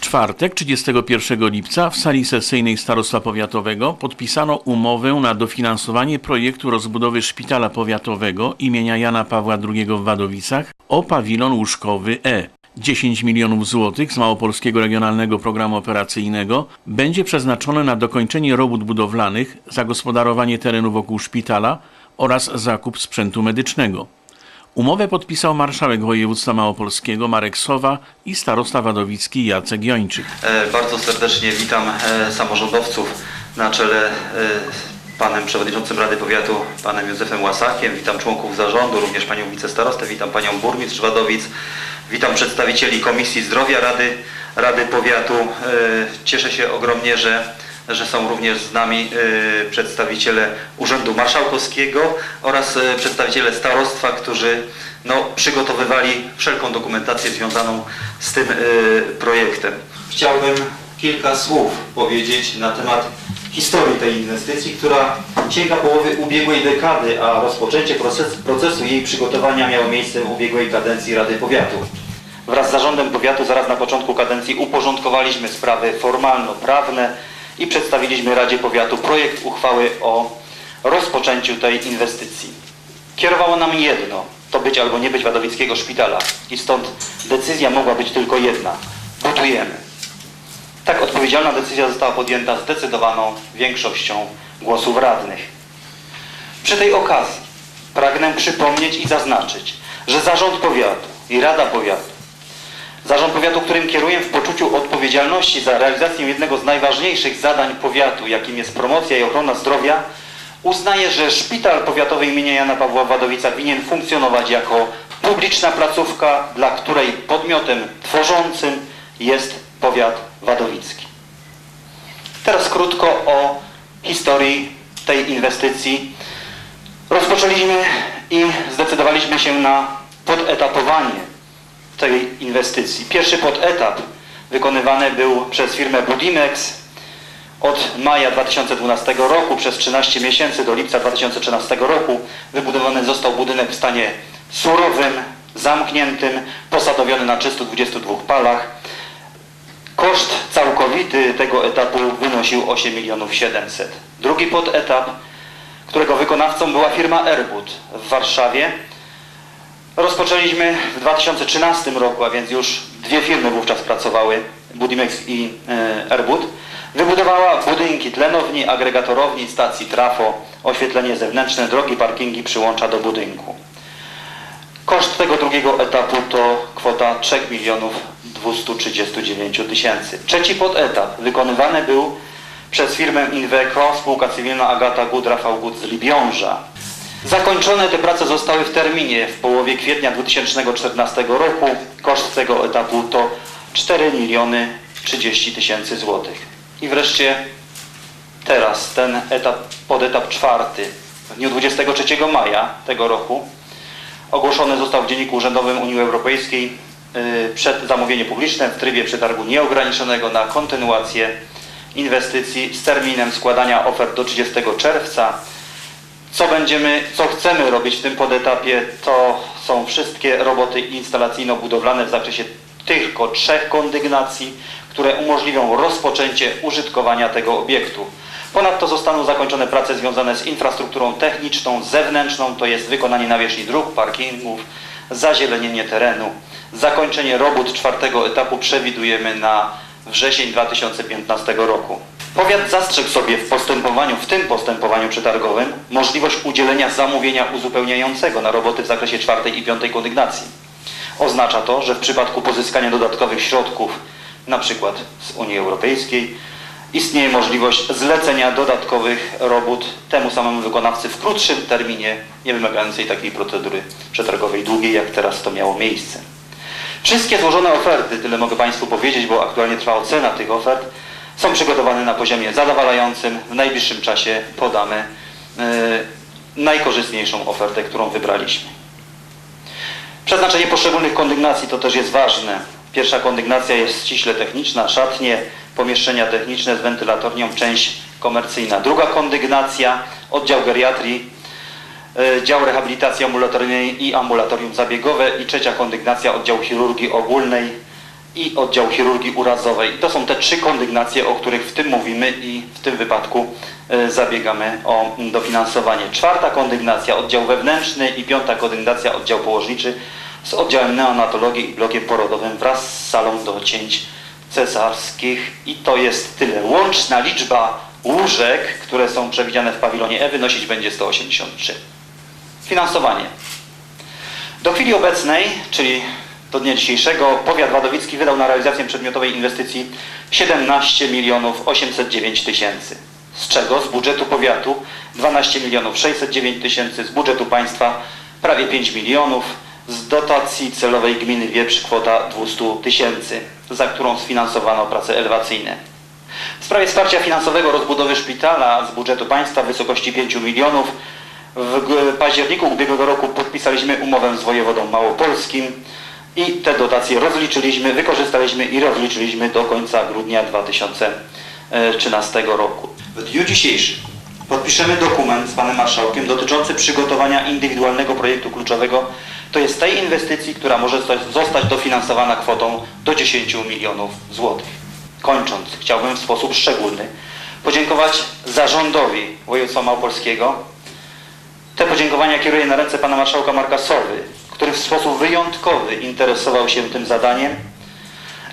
Czwartek, 31 lipca, w sali sesyjnej Starostwa Powiatowego podpisano umowę na dofinansowanie projektu rozbudowy Szpitala Powiatowego imienia Jana Pawła II w Wadowicach o pawilon łóżkowy E. 10 milionów złotych z Małopolskiego Regionalnego Programu Operacyjnego będzie przeznaczone na dokończenie robót budowlanych, zagospodarowanie terenu wokół szpitala oraz zakup sprzętu medycznego. Umowę podpisał marszałek województwa małopolskiego Marek Sowa i starosta wadowicki Jacek Jończyk. E, Bardzo serdecznie witam e, samorządowców na czele e, panem przewodniczącym Rady Powiatu, panem Józefem Łasakiem. Witam członków zarządu, również panią wicestarostę, witam panią burmistrz Wadowic. Witam przedstawicieli Komisji Zdrowia Rady, Rady Powiatu. Cieszę się ogromnie, że, że są również z nami e, przedstawiciele Urzędu Marszałkowskiego oraz e, przedstawiciele starostwa, którzy no, przygotowywali wszelką dokumentację związaną z tym e, projektem. Chciałbym kilka słów powiedzieć na temat historii tej inwestycji, która sięga połowy ubiegłej dekady, a rozpoczęcie proces, procesu jej przygotowania miało miejsce w ubiegłej kadencji Rady Powiatu. Wraz z zarządem powiatu zaraz na początku kadencji uporządkowaliśmy sprawy formalno-prawne i przedstawiliśmy Radzie Powiatu projekt uchwały o rozpoczęciu tej inwestycji. Kierowało nam jedno, to być albo nie być Wadowickiego Szpitala i stąd decyzja mogła być tylko jedna. Budujemy. Tak odpowiedzialna decyzja została podjęta zdecydowaną większością głosów radnych. Przy tej okazji pragnę przypomnieć i zaznaczyć, że Zarząd Powiatu i Rada Powiatu, Zarząd Powiatu, którym kieruję w poczuciu odpowiedzialności za realizację jednego z najważniejszych zadań powiatu, jakim jest promocja i ochrona zdrowia, uznaje, że Szpital Powiatowy imienia Jana Pawła w Wadowicach winien funkcjonować jako publiczna placówka, dla której podmiotem tworzącym jest powiat wadowicki. Teraz krótko o historii tej inwestycji. Rozpoczęliśmy i zdecydowaliśmy się na podetapowanie tej inwestycji. Pierwszy podetap wykonywany był przez firmę Budimex od maja 2012 roku przez 13 miesięcy do lipca 2013 roku. Wybudowany został budynek w stanie surowym, zamkniętym, posadowiony na 322 palach. Koszt całkowity tego etapu wynosił 8 milionów 700. Drugi podetap, którego wykonawcą była firma Airbud w Warszawie, rozpoczęliśmy w 2013 roku, a więc już dwie firmy wówczas pracowały, Budimex i e, Airbud. Wybudowała budynki tlenowni, agregatorowni, stacji trafo, oświetlenie zewnętrzne, drogi, parkingi, przyłącza do budynku. Koszt tego drugiego etapu to kwota 3 milionów 239 tysięcy. Trzeci podetap wykonywany był przez firmę Inweco, spółka cywilna Agata Good, Rafał Good z Libiąża. Zakończone te prace zostały w terminie w połowie kwietnia 2014 roku. Koszt tego etapu to 4 miliony 30 tysięcy złotych. I wreszcie teraz ten etap, podetap czwarty. W dniu 23 maja tego roku ogłoszony został w Dzienniku Urzędowym Unii Europejskiej yy, przed zamówienie publiczne w trybie przetargu nieograniczonego na kontynuację inwestycji z terminem składania ofert do 30 czerwca. Co będziemy, co chcemy robić w tym podetapie, to są wszystkie roboty instalacyjno-budowlane w zakresie tylko trzech kondygnacji, które umożliwią rozpoczęcie użytkowania tego obiektu. Ponadto zostaną zakończone prace związane z infrastrukturą techniczną, zewnętrzną, to jest wykonanie nawierzchni dróg, parkingów, zazielenienie terenu. Zakończenie robót czwartego etapu przewidujemy na wrzesień 2015 roku. Powiat zastrzegł sobie w postępowaniu, w tym postępowaniu przetargowym, możliwość udzielenia zamówienia uzupełniającego na roboty w zakresie czwartej i piątej kondygnacji. Oznacza to, że w przypadku pozyskania dodatkowych środków, przykład z Unii Europejskiej, istnieje możliwość zlecenia dodatkowych robót temu samemu wykonawcy w krótszym terminie, nie wymagającej takiej procedury przetargowej długiej, jak teraz to miało miejsce. Wszystkie złożone oferty, tyle mogę Państwu powiedzieć, bo aktualnie trwa ocena tych ofert, są przygotowane na poziomie zadowalającym. W najbliższym czasie podamy yy, najkorzystniejszą ofertę, którą wybraliśmy. Przeznaczenie poszczególnych kondygnacji to też jest ważne. Pierwsza kondygnacja jest ściśle techniczna, szatnie, pomieszczenia techniczne z wentylatornią, część komercyjna. Druga kondygnacja, oddział geriatrii, e, dział rehabilitacji ambulatoryjnej i ambulatorium zabiegowe i trzecia kondygnacja oddział chirurgii ogólnej i oddział chirurgii urazowej. To są te trzy kondygnacje, o których w tym mówimy i w tym wypadku e, zabiegamy o dofinansowanie. Czwarta kondygnacja oddział wewnętrzny i piąta kondygnacja oddział położniczy z oddziałem neonatologii i blokiem porodowym wraz z salą do cięć cesarskich i to jest tyle. Łączna liczba łóżek, które są przewidziane w pawilonie E wynosić będzie 183. Finansowanie. Do chwili obecnej, czyli do dnia dzisiejszego, powiat wadowicki wydał na realizację przedmiotowej inwestycji 17 milionów 809 tysięcy. Z czego z budżetu powiatu 12 milionów 609 tysięcy, z budżetu państwa prawie 5 milionów, z dotacji celowej gminy Wieprz kwota 200 tysięcy, za którą sfinansowano prace elewacyjne. W sprawie wsparcia finansowego rozbudowy szpitala z budżetu państwa w wysokości 5 milionów w październiku ubiegłego roku podpisaliśmy umowę z wojewodą małopolskim i te dotacje rozliczyliśmy, wykorzystaliśmy i rozliczyliśmy do końca grudnia 2013 roku. W dniu dzisiejszym podpiszemy dokument z panem marszałkiem dotyczący przygotowania indywidualnego projektu kluczowego, to jest tej inwestycji, która może zostać, dofinansowana kwotą do 10 milionów złotych. Kończąc, chciałbym w sposób szczególny podziękować zarządowi województwa małopolskiego. Te podziękowania kieruję na ręce pana marszałka Marka Sowy, który w sposób wyjątkowy interesował się tym zadaniem,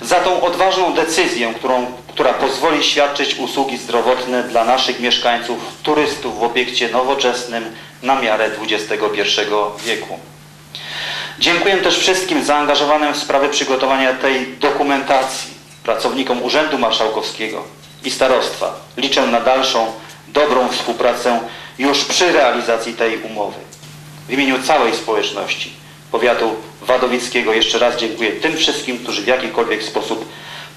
za tą odważną decyzję, którą, która pozwoli świadczyć usługi zdrowotne dla naszych mieszkańców, turystów w obiekcie nowoczesnym na miarę XXI wieku. Dziękuję też wszystkim zaangażowanym w sprawę przygotowania tej dokumentacji, pracownikom Urzędu Marszałkowskiego i Starostwa. Liczę na dalszą, dobrą współpracę już przy realizacji tej umowy. W imieniu całej społeczności powiatu wadowickiego jeszcze raz dziękuję tym wszystkim, którzy w jakikolwiek sposób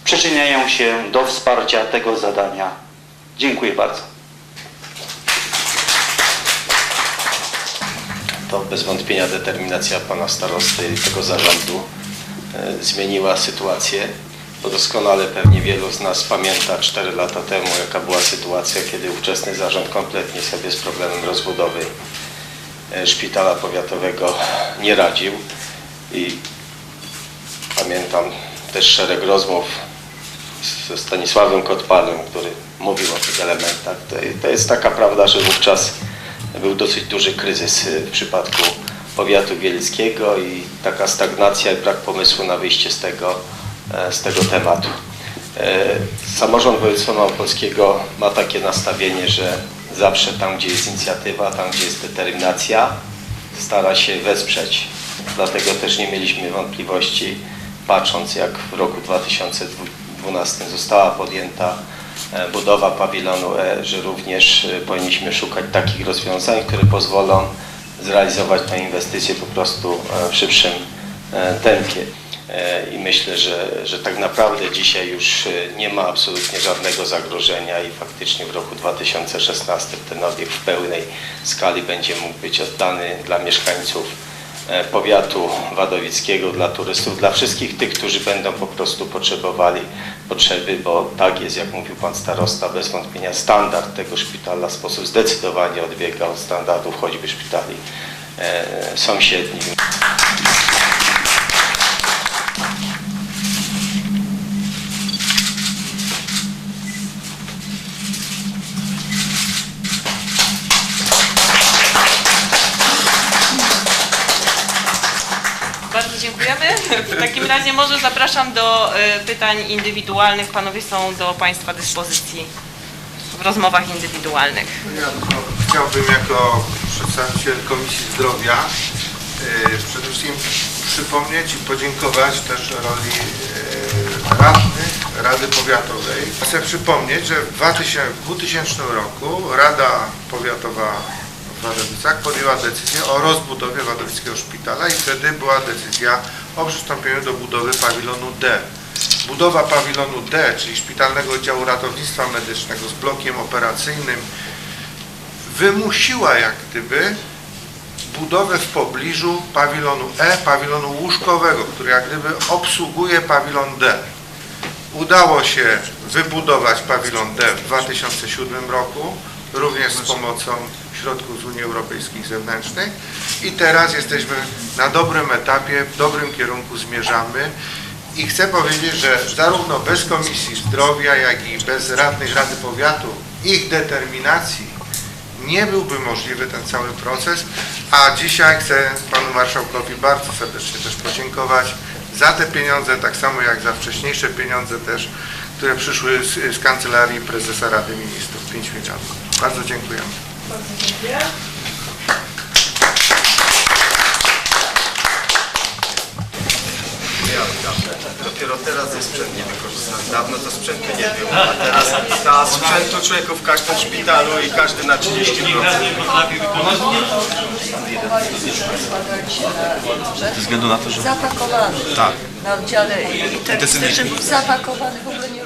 przyczyniają się do wsparcia tego zadania. Dziękuję bardzo. to bez wątpienia determinacja pana starosty i tego zarządu e, zmieniła sytuację, bo doskonale pewnie wielu z nas pamięta 4 lata temu, jaka była sytuacja, kiedy ówczesny zarząd kompletnie sobie z problemem rozbudowy szpitala powiatowego nie radził i pamiętam też szereg rozmów ze Stanisławem Kotpanem, który mówił o tych elementach. To, jest taka prawda, że wówczas był dosyć duży kryzys y, w przypadku powiatu wielskiego i taka stagnacja i brak pomysłu na wyjście z tego, e, z tego tematu. E, Samorząd województwa małopolskiego ma takie nastawienie, że zawsze tam, gdzie jest inicjatywa, tam, gdzie jest determinacja, stara się wesprzeć. Dlatego też nie mieliśmy wątpliwości, patrząc jak w roku 2012 została podjęta e, budowa pawilonu E, że również e, powinniśmy szukać takich rozwiązań, które pozwolą zrealizować tę inwestycję po prostu e, w szybszym tempie. E, I myślę, że, że tak naprawdę dzisiaj już e, nie ma absolutnie żadnego zagrożenia i faktycznie w roku 2016 ten obiekt w pełnej skali będzie mógł być oddany dla mieszkańców e, powiatu wadowickiego, dla turystów, dla wszystkich tych, którzy będą po prostu potrzebowali potrzeby, bo tak jest, jak mówił Pan Starosta, bez wątpienia standard tego szpitala w sposób zdecydowanie odbiega od standardów choćby szpitali sąsiednich. Dziękujemy. W takim razie może zapraszam do e, pytań indywidualnych. Panowie są do Państwa dyspozycji w rozmowach indywidualnych. Ja chciałbym jako przedstawiciel Komisji Zdrowia e, przede wszystkim przypomnieć i podziękować też roli e, radnych Rady Powiatowej. Chcę przypomnieć, że w 2000, w 2000 roku Rada Powiatowa Wadowicach podjęła decyzję o rozbudowie Wadowickiego Szpitala i wtedy była decyzja o przystąpieniu do budowy pawilonu D. Budowa pawilonu D, czyli Szpitalnego Oddziału Ratownictwa Medycznego z blokiem operacyjnym wymusiła jak gdyby budowę w pobliżu pawilonu E, pawilonu łóżkowego, który jak gdyby obsługuje pawilon D. Udało się wybudować pawilon D w 2007 roku, również z pomocą środków z Unii Europejskiej zewnętrznej i teraz jesteśmy na dobrym etapie, w dobrym kierunku zmierzamy i chcę powiedzieć, że zarówno bez Komisji Zdrowia, jak i bez radnych Rady Powiatu, ich determinacji nie byłby możliwy ten cały proces, a dzisiaj chcę Panu Marszałkowi bardzo serdecznie też podziękować za te pieniądze, tak samo jak za wcześniejsze pieniądze też, które przyszły z, z Kancelarii Prezesa Rady Ministrów, 5 milionów. Bardzo dziękujemy. Dopiero teraz jest sprzęt niewykorzystany. Dawno to sprzętu nie było, a teraz ta sprzętu człowieku w każdym szpitalu i każdy na 30%. Ze względu na to, że zapakowany Tak. na oddziale i ten zapakowany w ogóle nie.